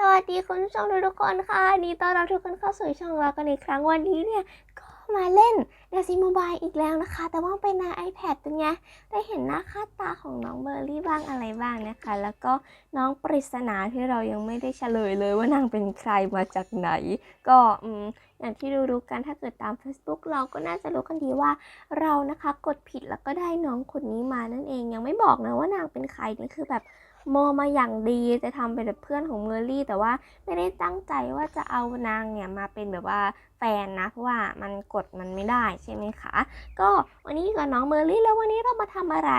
สวัสดีคุณผู้ชมทุกๆคนค่ะนดีต้อนรับทุกคนเข้าสู่ช่องเรากันอีกครั้งวันนี้เนี่ย ก็มาเล่นเดซิโมบายอีกแล้วนะคะ แต่ว่าเป็นใน iPad เป็นไงได้เห็นหน้าค่าตาของน้องเบอร์รี่บ้างอะไรบ้างนะคะ แล้วก็น้องปริศนาที่เรายังไม่ได้เฉลยเลยว่านางเป็นใครมาจากไหน ก็อืมอย่างที่รู้ๆกันถ้าเกิดตาม Facebook เราก็น่าจะรู้กันดีว่าเรานะคะกดผิดแล้วก็ได้น้องคนนี้มานั่นเองยังไม่บอกนะว่านางเป็นใครนี่คือแบบ โมมาอย่างดีจะทำเป็นแบบเพื่อนของเมอร์รี่ แต่ว่าไม่ได้ตั้งใจว่าจะเอานางเนี่ยมาเป็นแบบว่าแฟนนะเพราะว่ามันกดมันไม่ได้ใช่ไหมคะ ก็วันนี้กับน้องเมอร์รี่แล้ววันนี้เรามาทำอะไร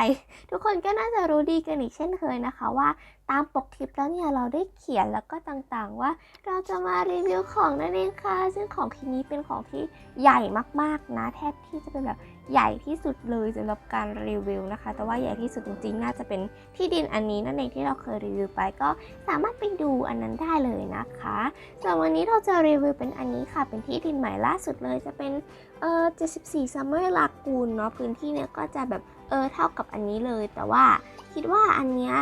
ทุกคนก็น่าจะรู้ดีกันอีกเช่นเคยนะคะว่าตามปกคลิปแล้วเนี่ยเราได้เขียนแล้วก็ต่างๆ ว่าเราจะมารีวิวของนั่นเองค่ะ ซึ่งของทีนี้เป็นของที่ใหญ่มากๆนะแทบที่จะเป็นแบบ ใหญ่ที่สุดเลยสำหรับการรีวิวนะคะ แต่ว่าใหญ่ที่สุดจริงๆ น่าจะเป็นที่ดินอันนี้นั่นเองที่เราเคยรีวิวไป ก็สามารถไปดูอันนั้นได้เลยนะคะส่วนวันนี้เราจะรีวิวเป็นอันนี้ค่ะ เป็นที่ดินใหม่ล่าสุดเลยจะเป็นเอ่อ74 Summer Lagoon เนาะพื้นที่เนี่ยก็จะแบบเออเท่ากับอันนี้เลย แต่ว่าคิดว่าอันเนี้ย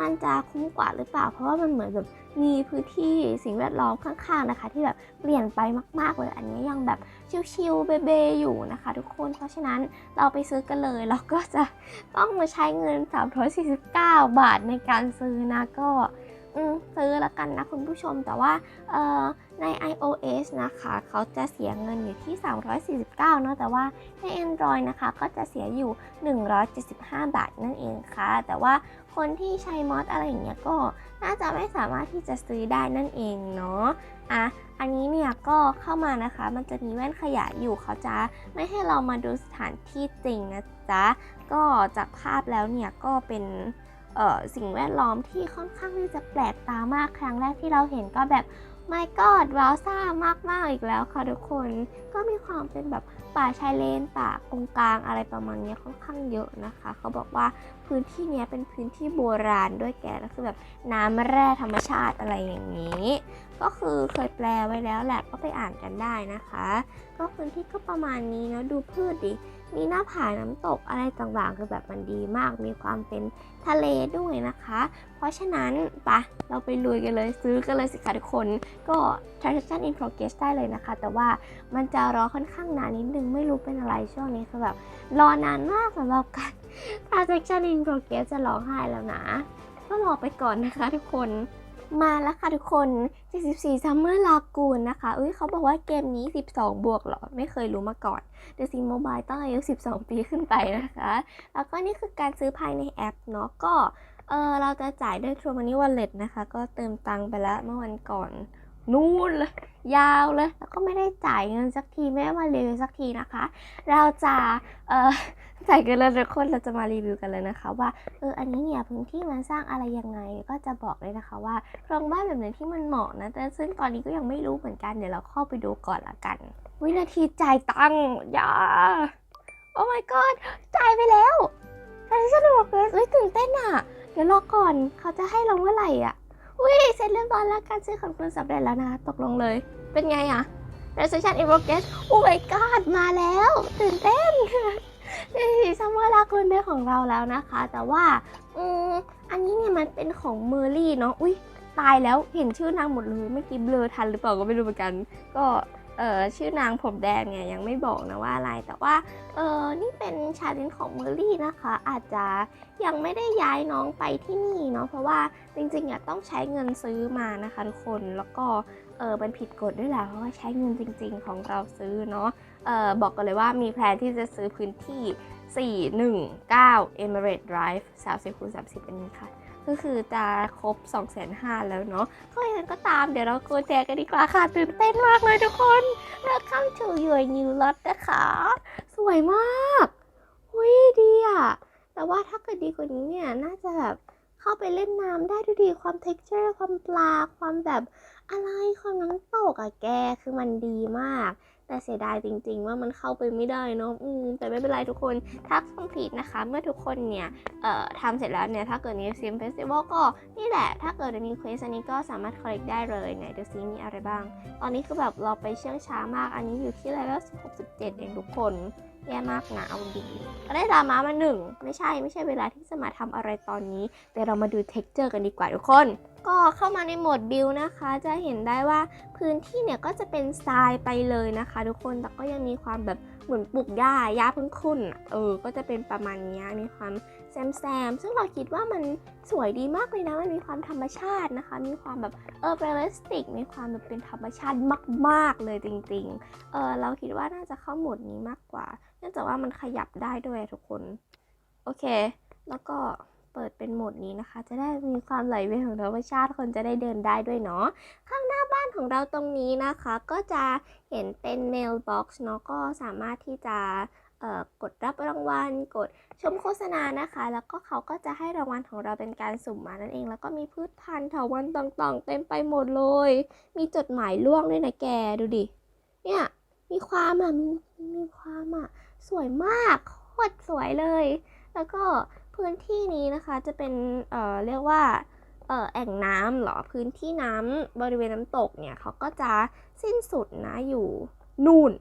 มันจะคุ้มกว่าหรือเปล่า เพราะว่ามันเหมือนแบบมีพื้นที่สิ่งแวดล้อมข้างๆนะคะ ที่แบบเปลี่ยนไปมาก ๆเลยอันนี้ยังแบบ ชิวๆเบเบอยู่นะคะ ทุกคน เพราะฉะนั้นเราไปซื้อกันเลยเราก็จะต้องมาใช้เงิน 349 บาทในการซื้อนะก็ซื้อละกันนะคุณผู้ชมแต่ว่าใน iOS นะคะ เขาจะเสียเงินอยู่ที่ 349เนาะแต่ว่าใน Android นะคะ ก็จะเสียอยู่ 175 บาทนั่นเองค่ะ แต่ว่าคนที่ใช้มอดอะไรอย่างเงี้ยก็น่าจะไม่สามารถที่จะซื้อได้นั่นเองเนาะอะ อันนี้เนี่ยก็เข้ามานะคะ มันจะมีแว่นขยายอยู่เขาจะไม่ให้เรามาดูสถานที่จริงนะจ๊ะ ก็จากภาพแล้วเนี่ยก็เป็นสิ่งแวดล้อมที่ค่อนข้างที่จะแปลกตามากครั้งแรกที่เราเห็นก็แบบ ไม่กอดว้าวซ่ามากมากอีกแล้วค่ะทุกคนก็มีความเป็นแบบป่าชายเลนป่ากงกลางอะไรประมาณนี้ค่อนข้างเยอะนะคะ เขาบอกว่าพื้นที่นี้เป็นพื้นที่โบราณด้วยแกแล้วคือแบบน้ำแร่ธรรมชาติอะไรอย่างนี้ ก็คือเคยแปลไว้แล้วแหละก็ไปอ่านกันได้นะคะ ก็พื้นที่ก็ประมาณนี้เนะดูพืชดิ มีหน้าผาน้ำตกอะไรต่างๆ คือแบบมันดีมาก มีความเป็นทะเลด้วยนะคะ เพราะฉะนั้นปะเราไปลุยกันเลยซื้อกันเลยสิคะทุกคน ก็ transaction in progress ได้เลยนะคะ แต่ว่ามันจะรอค่อนข้างนานนิดนึง ไม่รู้เป็นอะไรช่วงนี้คือแบบรอนานมากสำหรับการ transaction in progress จะร้องไห้แล้วนะ ก็รอไปก่อนนะคะทุกคน มาแล้วค่ะทุกคน 74 Summer Lagoon นะคะเอ้ยเขาบอกว่าเกมนี้ 12 บวกเหรอ ไม่เคยรู้มาก่อน The Sim Mobile ต้องอายุ 12 ปีขึ้นไปนะคะ แล้วก็นี่คือการซื้อภายในแอปเนาะ ก็เออเราจะจ่ายด้วย True Money Wallet นะคะ ก็เติมตังค์ไปแล้วเมื่อวันก่อน นู่นเลย ยาวเลย แล้วก็ไม่ได้จ่ายเงินสักที ไม่ได้มารีวิวสักทีนะคะ เราจะเออ จ่ายกันแล้วทุกคนเราจะมารีวิวกันเลยนะคะ ว่าเอออันนี้เนี่ยพื้นที่มันสร้างอะไรยังไงก็จะบอกเลยนะคะ ว่าโครงบ้านแบบไหนที่มันเหมาะนะ แต่ซึ่งตอนนี้ก็ยังไม่รู้เหมือนกันเดี๋ยวเราเข้าไปดูก่อนละกัน วินาทีจ่ายตังค์อย่าโอ้ my god จ่ายไปแล้วแต่ฉันบอกเลยเอ้ยตื่นเต้นอะ เดี๋ยวรอก่อนเขาจะให้เราเมื่อไหร่อะอุ้ยเสร็จเรียบร้อยแล้วการซื้อของคุณสำเร็จแล้วนะคะตกลงเลย เป็นไงอะ Registration in progress โอ้ my god มาแล้ว ตื่นเต้น นี่ซัมเมอร์ลากุนเป็นของเราแล้วนะคะ แต่ว่าอืมอันนี้เนี่ยมันเป็นของเมอร์รี่เนาะอุ้ยตายแล้วเห็นชื่อนางหมดเลยเมื่อกี้เบลอทันหรือเปล่าก็ไม่รู้เหมือนกัน ก็เออชื่อนางผมแดงเนี่ยยังไม่บอกนะว่าอะไรแต่ว่าเออนี่เป็นชาเลนจ์ของเมอร์รี่นะคะ อาจจะยังไม่ได้ย้ายน้องไปที่นี่เนาะเพราะว่าจริงๆอะต้องใช้เงินซื้อมานะคะทุกคนแล้วก็เออมันผิดกฎด้วยแหละเพราะว่าใช้เงินจริง ๆ ของเราซื้อเนาะ บอกกันเลยว่ามีแพลนที่จะซื้อพื้นที่ 419 Emirate Drive 30คูณ30 อันนี้ค่ะ ก็คือจะครบ 2,500แล้วเนาะก็ยังก็ตามเดี๋ยวเราโกแจกันดีกว่าค่ะ ตื่นเต้นมากเลยทุกคน Welcome to your new lot นะคะ สวยมากหุยดีอะแต่ว่าถ้าเกิดดีกว่านี้เนี่ย น่าจะแบบเข้าไปเล่นน้ำได้ดูดีความ texture ความปลา ความแบบอะไรความน้ำตกอะแกคือมันดีมาก แต่เสียดายจริง ๆ ว่ามันเข้าไปไม่ได้เนาะอืมแต่ไม่เป็นไรทุกคนทักคอมพลีทนะคะ เมื่อทุกคนเนี่ยเอ่อทำเสร็จแล้วเนี่ย ถ้าเกิดมีซิมเฟสติวัลก็นี่แหละ ถ้าเกิดมีเควสอันนี้ก็สามารถคอลเลกได้เลยไหนดูซิมีอะไรบ้าง ตอนนี้คือแบบเราไปเชื่องช้ามากอันนี้อยู่ที่เลเวล67เองทุกคนแย่มากนะเอาดีก็ได้ดามามาหนึ่งไม่ใช่ไม่ใช่เวลาที่จะมาทำอะไรตอนนี้ แต่เรามาดูเท็กเจอร์กันดีกว่าทุกคน ก็เข้ามาในโหมดบิลนะคะ จะเห็นได้ว่าพื้นที่เนี่ยก็จะเป็นทรายไปเลยนะคะ ทุกคนแต่ก็ยังมีความแบบเหมือนปลูกหญ้าหญ้าเพิ่งขึ้นเออ ก็จะเป็นประมาณนี้มีความแซมแซมซึ่งเราคิดว่ามันสวยดีมากเลยนะมันมีความธรรมชาตินะคะ มีความแบบเออเรลสติกมีความแบบเป็นธรรมชาติมากๆเลยจริงๆเออเราคิดว่าน่าจะเข้าโหมดนี้มากกว่าเนื่องจากว่ามันขยับได้ด้วยทุกคนโอเค แล้วก็ เปิดเป็นโหมดนี้นะคะ จะได้มีความไหลเวียนของธรรมชาติคนจะได้เดินได้ด้วยเนาะข้างหน้าบ้านของเราตรงนี้นะคะ ก็จะเห็นเป็น mailbox เนาะก็สามารถที่จะเอ่อกดรับรางวัล กดชมโฆษณานะคะ แล้วก็เขาก็จะให้รางวัลของเราเป็นการสุ่มมานั่นเอง แล้วก็มีพืชพันธุ์เถาวัลย์ต่างๆ เต็มไปหมดเลย มีจดหมายล่วงด้วยนะแกดูดิ เนี่ย มีความอะ มีมีความอะ สวยมาก โคตรสวยเลย แล้วก็ พื้นที่นี้นะคะจะเป็นเอ่อเรียกว่าเอ่อแอ่งน้ำหรอพื้นที่น้ำบริเวณน้ำตกเนี่ยเขาก็จะสิ้นสุดนะอยู่นู่น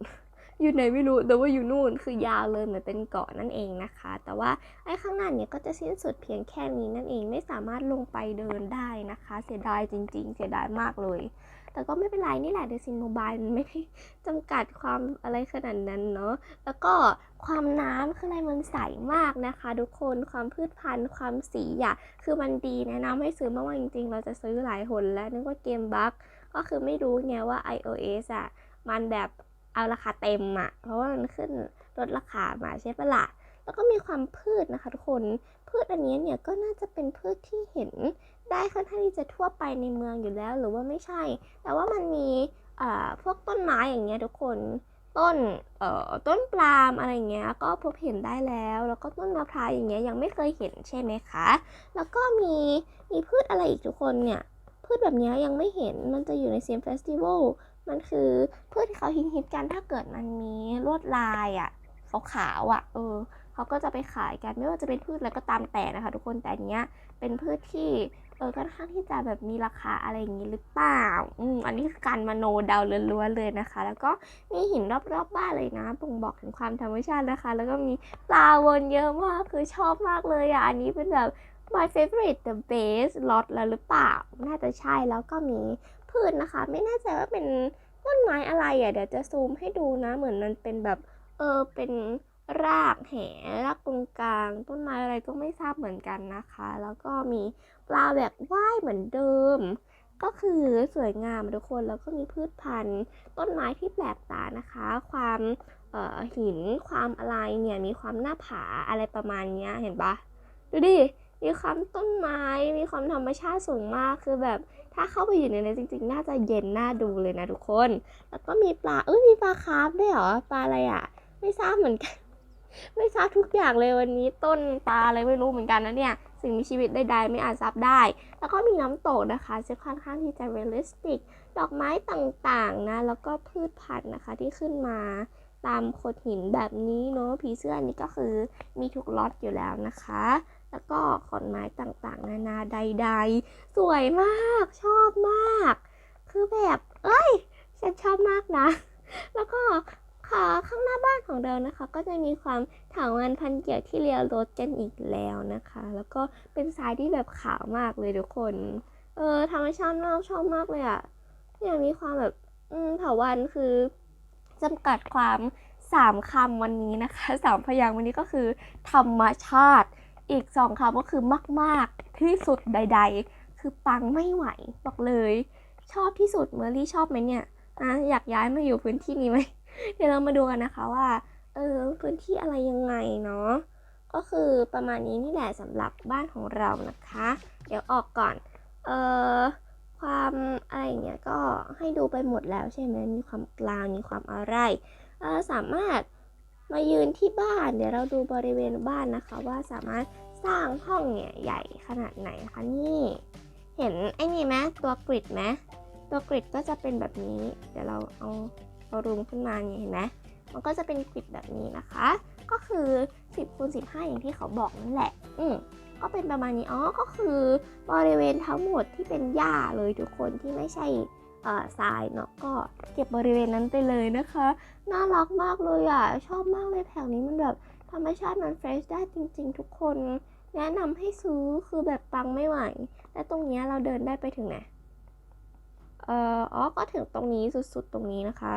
อยู่ไหนไม่รู้แต่ว่าอยู่นู่นคือยาวเลยเหมือนเป็นเกาะนั่นเองนะคะ แต่ว่าไอ้ข้างหน้าเนี่ยก็จะสิ้นสุดเพียงแค่นี้นั่นเองไม่สามารถลงไปเดินได้นะคะ เสียดายจริง ๆ เสียดายมากเลย แต่ก็ไม่เป็นไรนี่แหละเดซินโมบายมันไม่ได้จำกัดความอะไรขนาดนั้นเนาะแล้วก็ความน้ำคืออะไรมันใสมากนะคะ ทุกคนความพืชพันธุ์ความสีอะคือมันดีแนะนำให้ซื้อมากๆจริง ๆ เราจะซื้อหลายหนแล้วนึกว่าเกมบั๊กก็คือไม่รู้ไงว่า iOS อะมันแบบ เอาราคาเต็มอะเพราะว่ามันขึ้นลดราคามาใช่ปะล่ะแล้วก็มีความพืชนะคะทุกคนพืชอันนี้เนี่ยก็น่าจะเป็นพืชที่เห็นได้ค่อนข้างที่จะทั่วไปในเมืองอยู่แล้วหรือว่าไม่ใช่ แต่ว่ามันมีอ่าพวกต้นไม้อย่างเงี้ยทุกคนต้นเอ่อต้นปาล์มอะไรเงี้ยก็พบเห็นได้แล้ว แล้วก็ต้นมะพร้าวอย่างเงี้ยยังไม่เคยเห็นใช่ไหมคะ แล้วก็มีมีพืชอะไรอีกทุกคนเนี่ยพืชแบบเนี้ยยังไม่เห็นมันจะอยู่ในเซียมเฟสติวัล มันคือพืชที่เขาฮิตๆกันถ้าเกิดมันมีลวดลายอะขาวๆอะเออเขาก็จะไปขายกันไม่ว่าจะเป็นพืชอะไรก็ตามแต่นะคะ ทุกคนแต่อันเนี้ยเป็นพืชที่เออค่อนข้างที่จะแบบมีราคาอะไรอย่างนี้หรือเปล่าอืมอันนี้คือการมโนเดาล้วนๆเลยนะคะ แล้วก็มีหินรอบๆบบ้านเลยนะบ่งบอกถึงความธรรมชาตินะคะ แล้วก็มีปลาวนเยอะมากคือชอบมากเลยอะอันนี้เป็นแบบ my favorite the best lot แล้วหรือเปล่า น่าจะใช่แล้วก็มี พืชนะคะ ไม่แน่ใจว่าเป็นต้นไม้อะไรอะเดี๋ยวจะซูมให้ดูนะ เหมือนมันเป็นแบบเออเป็นรากแหรากตรงกลาง ต้นไม้อะไรก็ไม่ทราบเหมือนกันนะคะ แล้วก็มีปลาแบบว่ายเหมือนเดิม ก็คือสวยงามทุกคนแล้วก็มีพืชพันธุ์ ต้นไม้ที่แปลกตานะคะ ความเอ่อหินความอะไรเนี่ยมีความหน้าผาอะไรประมาณเนี้ยเห็นปะดูดิมีความต้นไม้มีความธรรมชาติสูงมากคือแบบ ถ้าเข้าไปอยู่ในนี้จริงๆ น่าจะเย็นน่าดูเลยนะทุกคน แล้วก็มีปลา เอ้ยมีปลาคาร์ฟด้วยเหรอ ปลาอะไรอะ ไม่ทราบเหมือนกัน ไม่ทราบทุกอย่างเลยวันนี้ต้นปลาอะไรไม่รู้เหมือนกันนะเนี่ย สิ่งมีชีวิตใดๆไม่อาจทราบได้ แล้วก็มีน้ำตกนะคะจะค่อนข้างที่จะเรียลลิสติก ดอกไม้ต่างๆนะ แล้วก็พืชพันธุ์นะคะที่ขึ้นมาตามโขดหินแบบนี้เนาะผีเสื้อนนี้ก็คือมีทุกล็อตอยู่แล้วนะคะ แล้วก็ขอนไม้ต่างๆ นานาใด ๆ สวยมากชอบมาก คือแบบ เอ้ย ฉันชอบมากนะ แล้วก็ค่ะข้างหน้าบ้านของเรานะคะ ก็จะมีความถาวรพันเกี่ยวที่เรียวรถกันอีกแล้วนะคะ แล้วก็เป็นทรายที่แบบขาวมากเลยทุกคน เออธรรมชาติมากชอบมากเลยอะเนี่ยมีความแบบอืมถาวันคือจำกัดความสามคำวันนี้นะคะสามพยางค์วันนี้ก็คือ ธรรมชาติ อีกสองคำก็คือมาก ๆ ที่สุดใด ๆ คือปังไม่ไหวบอกเลย ชอบที่สุดเมอรี่ชอบไหมเนี่ยนะอยากย้ายมาอยู่พื้นที่นี้ไหมเดี๋ยวเรามาดูกันนะคะว่าเออพื้นที่อะไรยังไงเนาะก็คือประมาณนี้นี่แหละสำหรับบ้านของเรานะคะ เดี๋ยวออกก่อนเออความอะไรเงี้ยก็ให้ดูไปหมดแล้วใช่ไหมมีความกลางมีความอะไรเออสามารถ มายืนที่บ้าน เดี๋ยวเราดูบริเวณบ้านนะคะ ว่าสามารถสร้างห้องเนี่ยใหญ่ขนาดไหนคะนี่ เห็นไอ้นี่ไหมตัวกริดไหมตัวกริดก็จะเป็นแบบนี้ เดี๋ยวเราเอาเอารูมขึ้นมาเนี่ยเห็นไหมมันก็จะเป็นกริดแบบนี้นะคะ ก็คือ 10คูณ15 อย่างที่เขาบอกนั่นแหละ อืมก็เป็นประมาณนี้ อ๋อ ก็คือบริเวณทั้งหมดที่เป็นหญ้าเลยทุกคนที่ไม่ใช่ ทรายเนาะก็เก็บบริเวณนั้นไปเลยนะคะ น่ารักมากเลยอะชอบมากเลยแถวนี้มันแบบธรรมชาติมันเฟรชได้จริง ๆ ทุกคนแนะนำให้ซื้อคือแบบปังไม่ไหวแต่แล้วตรงนี้เราเดินได้ไปถึงไหนเอ่ออ๋อก็ถึงตรงนี้สุดๆตรงนี้นะคะ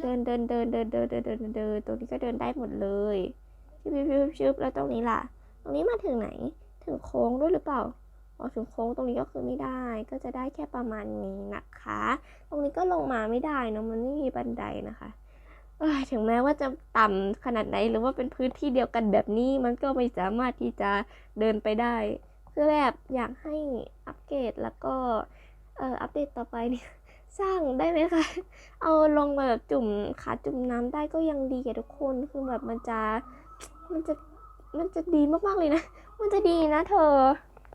เดินเดินเดินเดินเดินเดินเดินเดินเดินตรงนี้ก็เดินได้หมดเลยชิบชิบชิบชิบแล้วตรงนี้ล่ะ ตรงนี้มาถึงไหน ถึงโค้งด้วยหรือเปล่า อ๋อถึงโค้งตรงนี้ก็คือไม่ได้ ก็จะได้แค่ประมาณนี้นะคะ ตรงนี้ก็ลงมาไม่ได้เนอะมันไม่มีบันไดนะคะเอ้ยถึงแม้ว่าจะต่ำขนาดไหนหรือว่าเป็นพื้นที่เดียวกันแบบนี้ มันก็ไม่สามารถที่จะเดินไปได้คือแบบอยากให้อัปเกรดแล้วก็เอ่ออัปเดตต่อไปเนี่ยสร้างได้ไหมคะ เอาลงมาแบบจุ่มขาจุ่มน้ำได้ก็ยังดีแก่ทุกคน คือแบบมันจะ มันจะ มันจะดีมากๆเลยนะ มันจะดีนะเธอ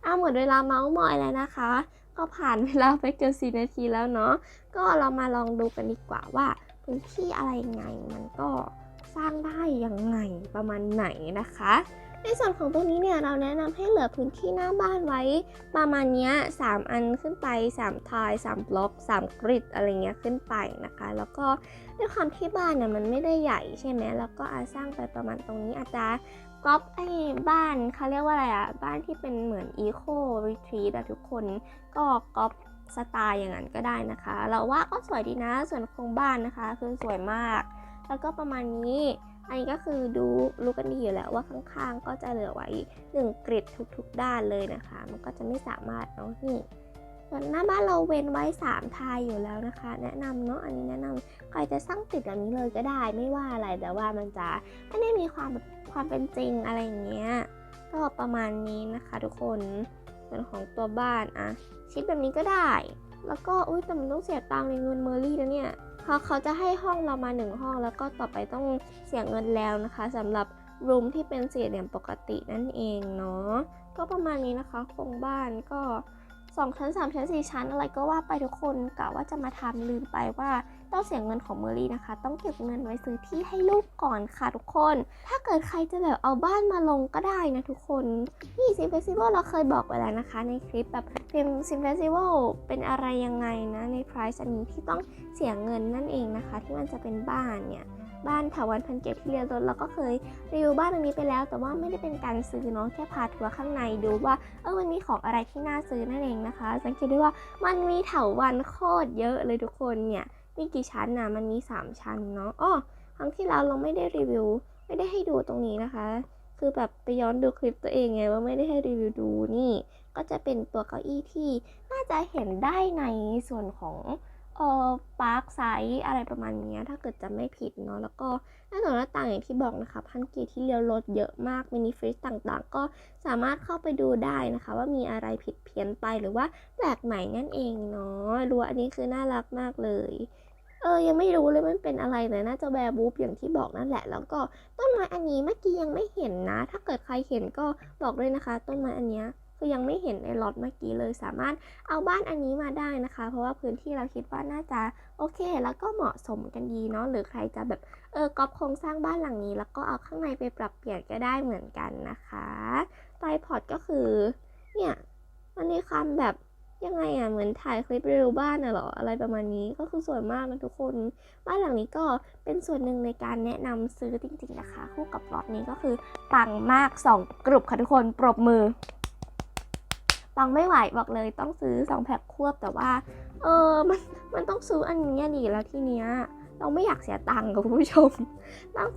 เอาหมดเวลาเมาส์มอยแล้วนะคะ ก็ผ่านเวลาไปเกินสี่นาทีแล้วเนาะก็เรามาลองดูกันดีกว่าว่าพื้นที่อะไรไงมันก็สร้างได้ยังไงประมาณไหนนะคะ ในส่วนของตรงนี้เนี่ยเราแนะนำให้เหลือพื้นที่หน้าบ้านไว้ ประมาณเนี้ยสามอันขึ้นไป 3 ทาย 3 บล็อก3กริดอะไรเงี้ยขึ้นไปนะคะ แล้วก็ด้วยความที่บ้านเนี่ยมันไม่ได้ใหญ่ใช่ไหมแล้วก็อาจสร้างไปประมาณตรงนี้อาจจะ ก๊อปไอ้บ้านเขาเรียกว่าอะไรอะบ้านที่เป็นเหมือนอีโครีทรีตอะทุกคนก็ก๊อปสไตล์อย่างนั้นก็ได้นะคะ เราว่าก็สวยดีนะส่วนโครงบ้านนะคะ คือสวยมาก แล้วก็ประมาณนี้อันนี้ก็คือดูรู้กันดีอยู่แล้วว่าข้างๆ ก็จะเหลือไว้หนึ่งกริดทุกๆด้านเลยนะคะ มันก็จะไม่สามารถเนาะนี่ ส่วนหน้าบ้านเราเว้นไว้ 3 ทายอยู่แล้วนะคะ แนะนำเนาะอันนี้แนะนำใครจะสร้างติดแบบนี้เลยก็ได้ไม่ว่าอะไรแต่ว่ามันจะไม่ได้มีความความเป็นจริงอะไรอย่างเงี้ยก็ประมาณนี้นะคะทุกคนส่วนของตัวบ้านอะชิดแบบนี้ก็ได้ แล้วก็อุ้ยแต่มันต้องเสียตังค์ในเงินเมอรี่นะเนี่ยเขาเขาจะให้ห้องเรามาหนึ่งห้อง แล้วก็ต่อไปต้องเสียเงินแล้วนะคะสำหรับรูมที่เป็นสี่เหลี่ยมปกตินั่นเองเนาะก็ประมาณนี้นะคะโครงบ้านก็ สองชั้นสามชั้นสี่ชั้นอะไรก็ว่าไปทุกคนกะว่าจะมาทำลืมไปว่าต้องเสียเงินของเมอรี่นะคะ ต้องเก็บเงินไว้ซื้อที่ให้ลูกก่อนค่ะทุกคน ถ้าเกิดใครจะแบบเอาบ้านมาลงก็ได้นะทุกคนนี่ซิมเฟสติวัลเราเคยบอกไว้แล้วนะคะ ในคลิปแบบซิมซิมเฟสติวัลเป็นอะไรยังไงนะใน price อันนี้ที่ต้องเสียเงินนั่นเองนะคะ ที่มันจะเป็นบ้านเนี่ย บ้านถาวันพันเก็บที่เรียนรถเราก็เคยรีวิวบ้านอันนี้ไปแล้ว แต่ว่าไม่ได้เป็นการซื้อเนาะแค่พาทัวร์ข้างในดูว่าเออมันมีของอะไรที่น่าซื้อนั่นเองนะคะ สังเกตได้ว่ามันมีถาวันโคตรเยอะเลยทุกคนเนี่ยมีกี่ชั้นนะมันมี 3 ชั้นเนาะอ้อครั้งที่แล้วเราไม่ได้รีวิว ไม่ได้ให้ดูตรงนี้นะคะ คือแบบไปย้อนดูคลิปตัวเองไงว่าไม่ได้ให้รีวิวดูนี่ ก็จะเป็นตัวเก้าอี้ที่น่าจะเห็นได้ในส่วนของ เอ่อปาร์คไซส์อะไรประมาณนี้ถ้าเกิดจะไม่ผิดเนาะแล้วก็หน้าต่างหน้าต่างอย่างที่บอกนะคะพันเกียร์ที่เลี้ยวรถเยอะมากมินิฟริสต่างๆ ก็สามารถเข้าไปดูได้นะคะ ว่ามีอะไรผิดเพี้ยนไปหรือว่าแปลกใหม่นั่นเองเนาะรั้วอันนี้คือน่ารักมากเลยเออ ยังไม่รู้เลยมันเป็นอะไรแต่น่าจะแวร์บูฟอย่างที่บอกนั่นแหละ แล้วก็ต้นไม้อันนี้เมื่อกี้ยังไม่เห็นนะ ถ้าเกิดใครเห็นก็บอกด้วยนะคะ ต้นไม้อันเนี้ย คือยังไม่เห็นในล็อตเมื่อกี้เลย สามารถเอาบ้านอันนี้มาได้นะคะ เพราะว่าพื้นที่เราคิดว่าน่าจะโอเค แล้วก็เหมาะสมกันดีเนาะหรือใครจะแบบเออก๊อปโครงสร้างบ้านหลังนี้ แล้วก็เอาข้างในไปปรับเปลี่ยนก็ได้เหมือนกันนะคะไตรพอดก็คือเนี่ยมันมีความแบบยังไงอะเหมือนถ่ายคลิปรีวิวบ้านน่ะหรออะไรประมาณนี้ก็คือสวยมากนะทุกคน บ้านหลังนี้ก็เป็นส่วนหนึ่งในการแนะนำซื้อจริง ๆ นะคะ คู่กับรถนี้ก็คือปังมาก 2 กลุ่มค่ะทุกคนปรบมือ ปังไม่ไหวบอกเลยต้องซื้อ2แพ็คควบแต่ว่า เออมันมันต้องซื้ออันนี้ดีแล้วทีเนี้ยเราไม่อยากเสียตังค์กับคุณผู้ชม ตั้ง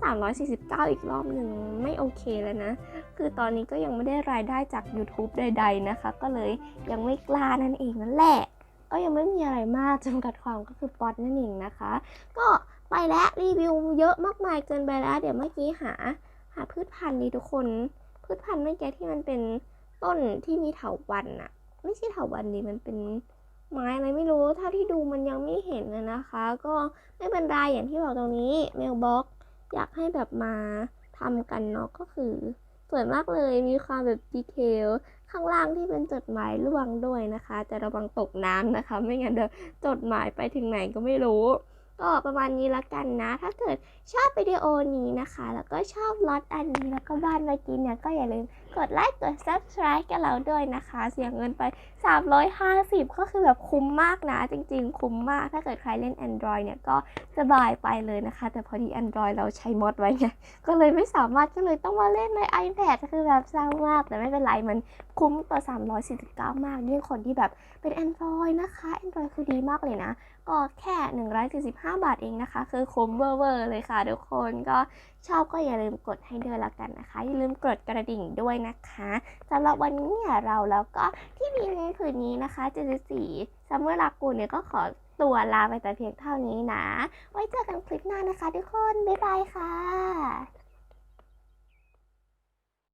349 อีกรอบหนึ่งไม่โอเคแล้วนะ คือตอนนี้ก็ยังไม่ได้รายได้จาก YouTube ใด ๆ นะคะ ก็เลยยังไม่กล้านั่นเองนั่นแหละ ก็ยังไม่มีอะไรมากจำกัดความก็คือป๊อตนั่นเองนะคะ ก็ไปแล้วรีวิวเยอะมากมายเกินไปแล้ว เดี๋ยวเมื่อกี้หา หาพืชพันธุ์ดีทุกคน พืชพันธุ์เมื่อกี้ที่มันเป็น ต้นที่มีเถาวันอะไม่ใช่เถาวันดีมันเป็นไม้อะไรไม่รู้ถ้าที่ดูมันยังไม่เห็นนะนะคะ ก็ไม่เป็นไรอย่างที่บอกตรงนี้เมลบ็อกอยากให้แบบมาทำกันเนาะก็คือสวยมากเลยมีความแบบดีเทลข้างล่างที่เป็นจดหมายร่วงด้วยนะคะ แต่ระวังตกน้ำนะคะ ไม่งั้นเดี๋ยวจดหมายไปถึงไหนก็ไม่รู้ ก็ประมาณนี้ละกันนะ ถ้าเกิดชอบวิดีโอนี้นะคะ แล้วก็ชอบล็อตอันนี้แล้วก็บ้านเมื่อกี้เนี่ยก็อย่าลืม กดไลค์กด subscribe กันเราด้วยนะคะ เสียเงินไป 350 ก็คือแบบคุ้มมากนะ จริงๆ คุ้มมากถ้าเกิดใครเล่น Android เนี่ยก็สบายไปเลยนะคะ แต่พอดี Android เราใช้มอดไว้ไงก็เลยไม่สามารถก็เลยต้องมาเล่นใน iPad คือแบบเศร้ามาก แต่ไม่เป็นไรมันคุ้มต่อ349 มากยิ่งคนที่แบบเป็น Android นะคะ Android คือดีมากเลยนะ ก็แค่ 145 บาทเองนะคะ คือคุ้มเวอร์เลยค่ะทุกคนก็ชอบก็อย่าลืมกดให้ด้วยละกันนะคะอย่าลืมกดกระดิ่งด้วยนะคะสำหรับวันนี้เนี่ยเราแล้วก็ที่มีในคืนนี้นะคะ74ซัมเมอร์ลากูเนี่ยก็ขอตัวลาไปแต่เพียงเท่านี้นะ ไว้เจอกันคลิปหน้านะคะทุกคน บ๊ายบายค่ะ